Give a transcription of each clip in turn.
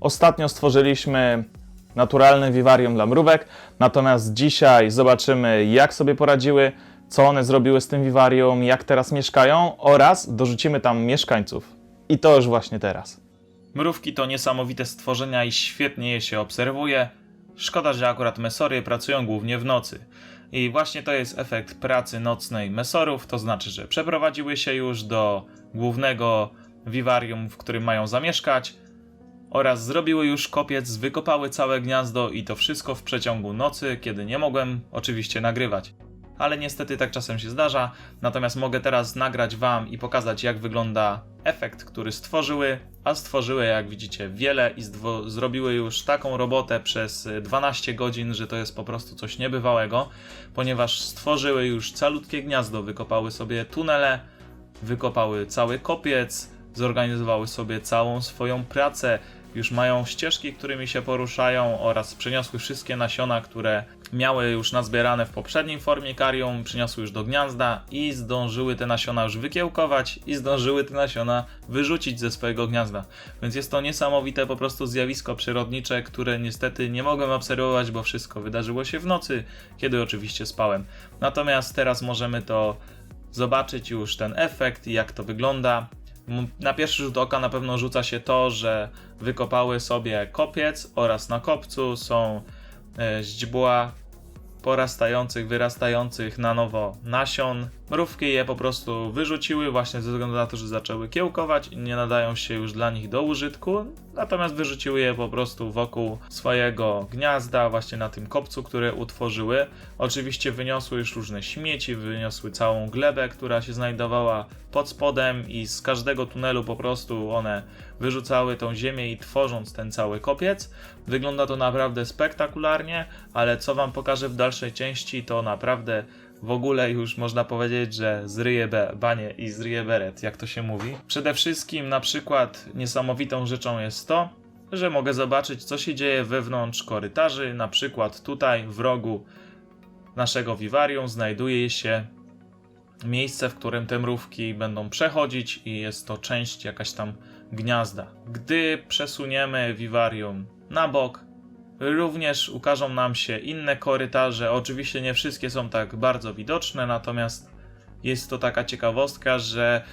Ostatnio stworzyliśmy naturalne wiwarium dla mrówek, natomiast dzisiaj zobaczymy, jak sobie poradziły, co one zrobiły z tym wiwarium, jak teraz mieszkają oraz dorzucimy tam mieszkańców. I to już właśnie teraz. Mrówki to niesamowite stworzenia i świetnie je się obserwuje. Szkoda, że akurat mesory pracują głównie w nocy. I właśnie to jest efekt pracy nocnej mesorów, to znaczy, że przeprowadziły się już do głównego wiwarium, w którym mają zamieszkać, oraz zrobiły już kopiec, wykopały całe gniazdo i to wszystko w przeciągu nocy, kiedy nie mogłem oczywiście nagrywać. Ale niestety tak czasem się zdarza, natomiast mogę teraz nagrać Wam i pokazać jak wygląda efekt, który stworzyły, a stworzyły jak widzicie wiele i zrobiły już taką robotę przez y, 12 godzin, że to jest po prostu coś niebywałego, ponieważ stworzyły już calutkie gniazdo, wykopały sobie tunele, wykopały cały kopiec, zorganizowały sobie całą swoją pracę, już mają ścieżki, którymi się poruszają oraz przyniosły wszystkie nasiona, które miały już nazbierane w poprzednim formikarium, przyniosły już do gniazda i zdążyły te nasiona już wykiełkować i zdążyły te nasiona wyrzucić ze swojego gniazda. Więc jest to niesamowite po prostu zjawisko przyrodnicze, które niestety nie mogłem obserwować, bo wszystko wydarzyło się w nocy, kiedy oczywiście spałem. Natomiast teraz możemy to zobaczyć już ten efekt i jak to wygląda. Na pierwszy rzut oka na pewno rzuca się to, że wykopały sobie kopiec oraz na kopcu są e, źdźbła porastających, wyrastających na nowo nasion. Mrówki je po prostu wyrzuciły właśnie ze względu na to, że zaczęły kiełkować i nie nadają się już dla nich do użytku, natomiast wyrzuciły je po prostu wokół swojego gniazda, właśnie na tym kopcu, które utworzyły. Oczywiście wyniosły już różne śmieci, wyniosły całą glebę, która się znajdowała pod spodem i z każdego tunelu po prostu one wyrzucały tą ziemię i tworząc ten cały kopiec. Wygląda to naprawdę spektakularnie, ale co wam pokażę w dalszej części, to naprawdę w ogóle już można powiedzieć, że zryje be, banie i zryje beret, jak to się mówi. Przede wszystkim na przykład niesamowitą rzeczą jest to, że mogę zobaczyć co się dzieje wewnątrz korytarzy, na przykład tutaj w rogu naszego wiwarium znajduje się miejsce, w którym te mrówki będą przechodzić i jest to część jakaś tam gniazda. Gdy przesuniemy wiwarium na bok, również ukażą nam się inne korytarze. Oczywiście nie wszystkie są tak bardzo widoczne, natomiast jest to taka ciekawostka, że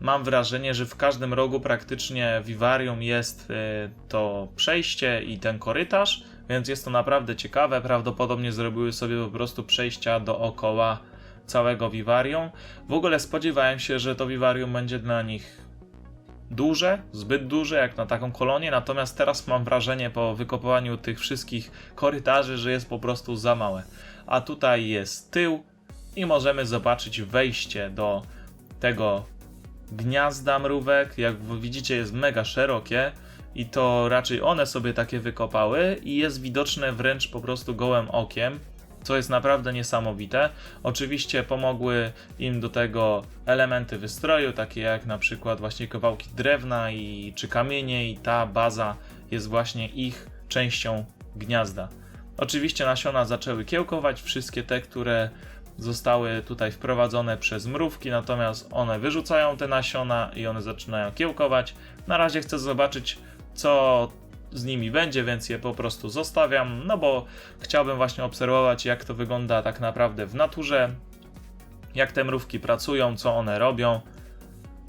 mam wrażenie, że w każdym rogu praktycznie wiwarium jest e, to przejście i ten korytarz, więc jest to naprawdę ciekawe. Prawdopodobnie zrobiły sobie po prostu przejścia dookoła całego wiwarium. W ogóle spodziewałem się, że to wiwarium będzie dla nich duże, zbyt duże jak na taką kolonię, natomiast teraz mam wrażenie po wykopywaniu tych wszystkich korytarzy, że jest po prostu za małe. A tutaj jest tył i możemy zobaczyć wejście do tego gniazda mrówek. Jak widzicie jest mega szerokie i to raczej one sobie takie wykopały i jest widoczne wręcz po prostu gołym okiem co jest naprawdę niesamowite. Oczywiście pomogły im do tego elementy wystroju, takie jak na przykład właśnie kawałki drewna i czy kamienie i ta baza jest właśnie ich częścią gniazda. Oczywiście nasiona zaczęły kiełkować, wszystkie te, które zostały tutaj wprowadzone przez mrówki, natomiast one wyrzucają te nasiona i one zaczynają kiełkować. Na razie chcę zobaczyć, co z nimi będzie, więc je po prostu zostawiam, no bo chciałbym właśnie obserwować, jak to wygląda tak naprawdę w naturze, jak te mrówki pracują, co one robią.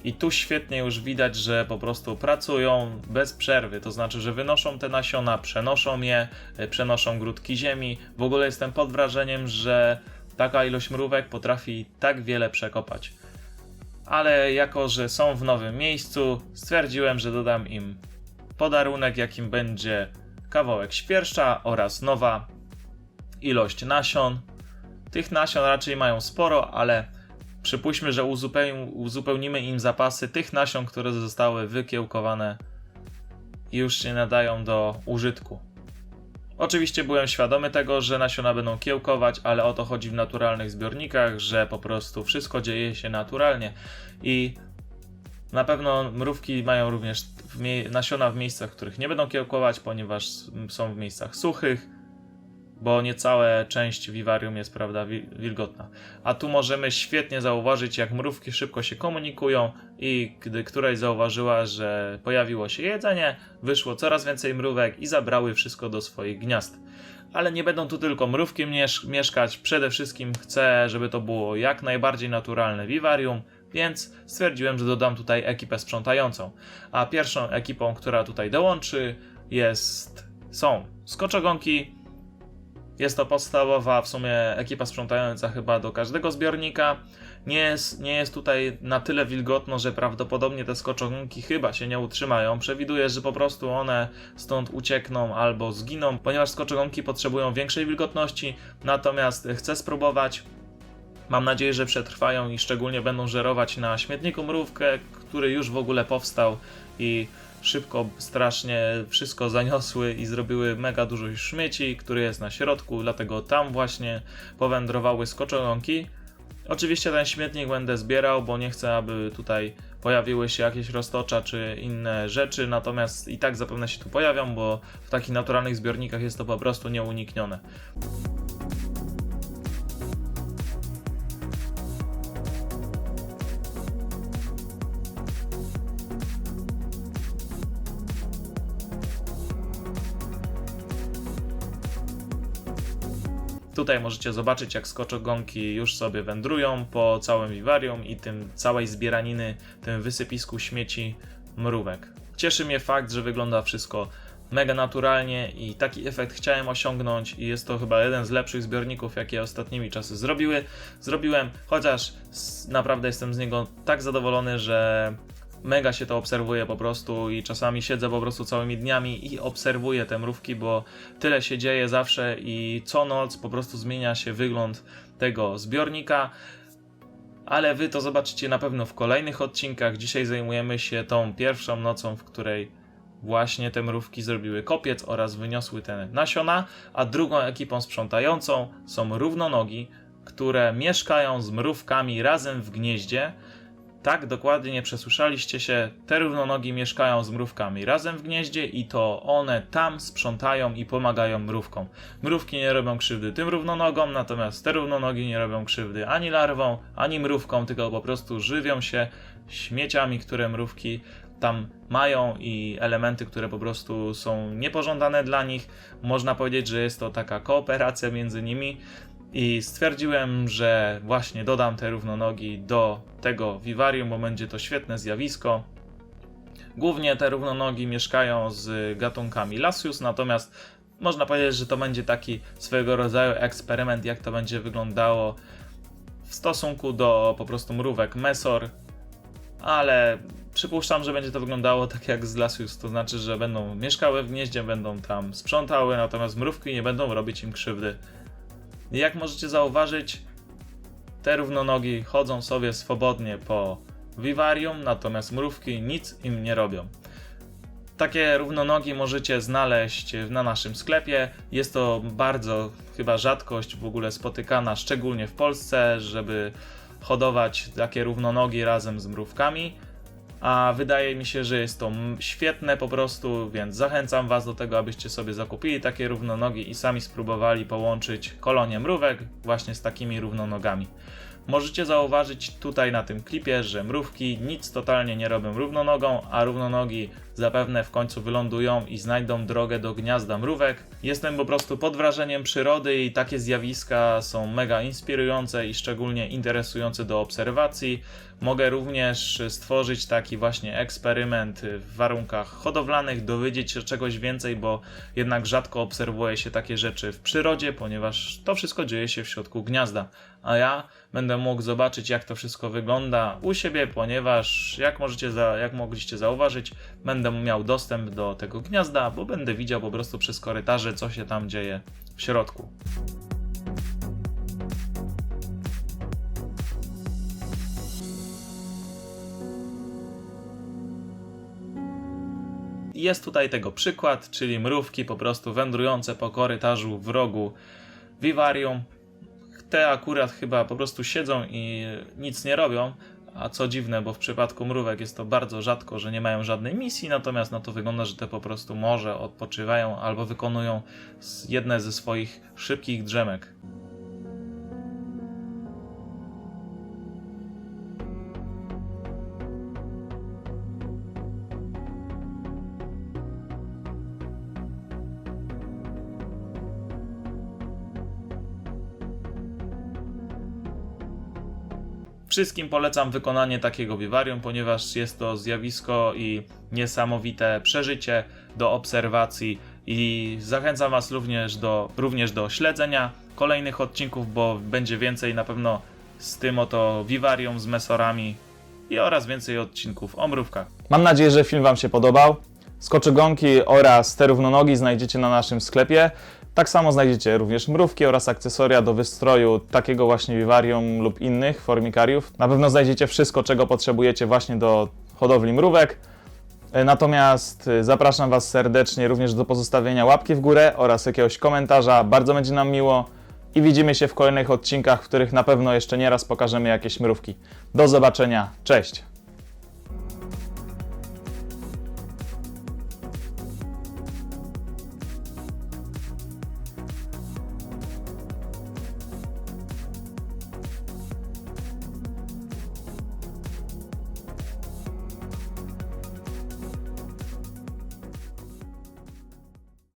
I tu świetnie już widać, że po prostu pracują bez przerwy, to znaczy, że wynoszą te nasiona, przenoszą je, y, przenoszą grudki ziemi. W ogóle jestem pod wrażeniem, że taka ilość mrówek potrafi tak wiele przekopać. Ale jako, że są w nowym miejscu, stwierdziłem, że dodam im podarunek, jakim będzie kawałek świerszcza oraz nowa ilość nasion. Tych nasion raczej mają sporo, ale przypuśćmy, że uzupeł- uzupełnimy im zapasy tych nasion, które zostały wykiełkowane i już się nadają do użytku. Oczywiście byłem świadomy tego, że nasiona będą kiełkować, ale o to chodzi w naturalnych zbiornikach, że po prostu wszystko dzieje się naturalnie i na pewno mrówki mają również nasiona w miejscach, w których nie będą kiełkować, ponieważ są w miejscach suchych. bo nie cała część wiwarium jest, prawda, wi- wilgotna. A tu możemy świetnie zauważyć, jak mrówki szybko się komunikują i gdy któraś zauważyła, że pojawiło się jedzenie, wyszło coraz więcej mrówek i zabrały wszystko do swoich gniazd. Ale nie będą tu tylko mrówki miesz- mieszkać, przede wszystkim chcę, żeby to było jak najbardziej naturalne wiwarium, więc stwierdziłem, że dodam tutaj ekipę sprzątającą. A pierwszą ekipą, która tutaj dołączy jest są skoczogonki, jest to podstawowa w sumie ekipa sprzątająca chyba do każdego zbiornika. Nie jest, nie jest tutaj na tyle wilgotno, że prawdopodobnie te skoczogonki chyba się nie utrzymają. Przewiduję, że po prostu one stąd uciekną albo zginą, ponieważ skoczogonki potrzebują większej wilgotności. Natomiast chcę spróbować. Mam nadzieję, że przetrwają i szczególnie będą żerować na śmietniku mrówkę, który już w ogóle powstał i szybko, strasznie wszystko zaniosły i zrobiły mega dużo śmieci, który jest na środku, dlatego tam właśnie powędrowały skoczogonki. Oczywiście ten śmietnik będę zbierał, bo nie chcę, aby tutaj pojawiły się jakieś roztocza czy inne rzeczy, natomiast i tak zapewne się tu pojawią, bo w takich naturalnych zbiornikach jest to po prostu nieuniknione. Tutaj możecie zobaczyć, jak skoczogonki już sobie wędrują po całym wiwarium i tym całej zbieraniny, tym wysypisku śmieci mrówek. Cieszy mnie fakt, że wygląda wszystko mega naturalnie i taki efekt chciałem osiągnąć i jest to chyba jeden z lepszych zbiorników, jakie ostatnimi czasy zrobiły. Zrobiłem, chociaż naprawdę jestem z niego tak zadowolony, że mega się to obserwuje po prostu i czasami siedzę po prostu całymi dniami i obserwuję te mrówki, bo tyle się dzieje zawsze i co noc po prostu zmienia się wygląd tego zbiornika. Ale wy to zobaczycie na pewno w kolejnych odcinkach. Dzisiaj zajmujemy się tą pierwszą nocą, w której właśnie te mrówki zrobiły kopiec oraz wyniosły te nasiona, a drugą ekipą sprzątającą są równonogi, które mieszkają z mrówkami razem w gnieździe. Tak, dokładnie nie przesłyszeliście się. Te równonogi mieszkają z mrówkami razem w gnieździe i to one tam sprzątają i pomagają mrówkom. Mrówki nie robią krzywdy tym równonogom, natomiast te równonogi nie robią krzywdy ani larwom, ani mrówkom, tylko po prostu żywią się śmieciami, które mrówki tam mają i elementy, które po prostu są niepożądane dla nich. Można powiedzieć, że jest to taka kooperacja między nimi. I stwierdziłem, że właśnie dodam te równonogi do tego wiwarium, bo będzie to świetne zjawisko. Głównie te równonogi mieszkają z gatunkami Lasius, natomiast można powiedzieć, że to będzie taki swojego rodzaju eksperyment, jak to będzie wyglądało w stosunku do po prostu mrówek Mesor, ale przypuszczam, że będzie to wyglądało tak jak z Lasius, to znaczy, że będą mieszkały w gnieździe, będą tam sprzątały, natomiast mrówki nie będą robić im krzywdy. Jak możecie zauważyć, te równonogi chodzą sobie swobodnie po wiwarium, natomiast mrówki nic im nie robią. Takie równonogi możecie znaleźć na naszym sklepie. Jest to bardzo chyba rzadkość w ogóle spotykana, szczególnie w Polsce, żeby hodować takie równonogi razem z mrówkami. A wydaje mi się, że jest to świetne po prostu, więc zachęcam Was do tego, abyście sobie zakupili takie równonogi i sami spróbowali połączyć kolonię mrówek właśnie z takimi równonogami. Możecie zauważyć tutaj na tym klipie, że mrówki nic totalnie nie robią równonogą, a równonogi zapewne w końcu wylądują i znajdą drogę do gniazda mrówek. Jestem po prostu pod wrażeniem przyrody i takie zjawiska są mega inspirujące i szczególnie interesujące do obserwacji. Mogę również stworzyć taki właśnie eksperyment w warunkach hodowlanych, dowiedzieć się czegoś więcej, bo jednak rzadko obserwuje się takie rzeczy w przyrodzie, ponieważ to wszystko dzieje się w środku gniazda. A ja będę mógł zobaczyć, jak to wszystko wygląda u siebie, ponieważ jak możecie, za, jak mogliście zauważyć, będę miał dostęp do tego gniazda, bo będę widział po prostu przez korytarze, co się tam dzieje w środku. Jest tutaj tego przykład, czyli mrówki po prostu wędrujące po korytarzu w rogu wiwarium. Te akurat chyba po prostu siedzą i nic nie robią, A co dziwne, bo w przypadku mrówek jest to bardzo rzadko, że nie mają żadnej misji, natomiast no to wygląda, że te po prostu może odpoczywają albo wykonują jedne ze swoich szybkich drzemek. Wszystkim polecam wykonanie takiego wiwarium, ponieważ jest to zjawisko i niesamowite przeżycie do obserwacji i zachęcam Was również do, również do śledzenia kolejnych odcinków, bo będzie więcej na pewno z tym oto wiwarium, z mesorami i oraz więcej odcinków o mrówkach. Mam nadzieję, że film Wam się podobał. Skoczygonki oraz te równonogi znajdziecie na naszym sklepie. Tak samo znajdziecie również mrówki oraz akcesoria do wystroju takiego właśnie wiwarium lub innych formikariów. Na pewno znajdziecie wszystko, czego potrzebujecie właśnie do hodowli mrówek. E, Natomiast e, zapraszam Was serdecznie również do pozostawienia łapki w górę oraz jakiegoś komentarza. Bardzo będzie nam miło i widzimy się w kolejnych odcinkach, w których na pewno jeszcze nieraz pokażemy jakieś mrówki. Do zobaczenia, cześć!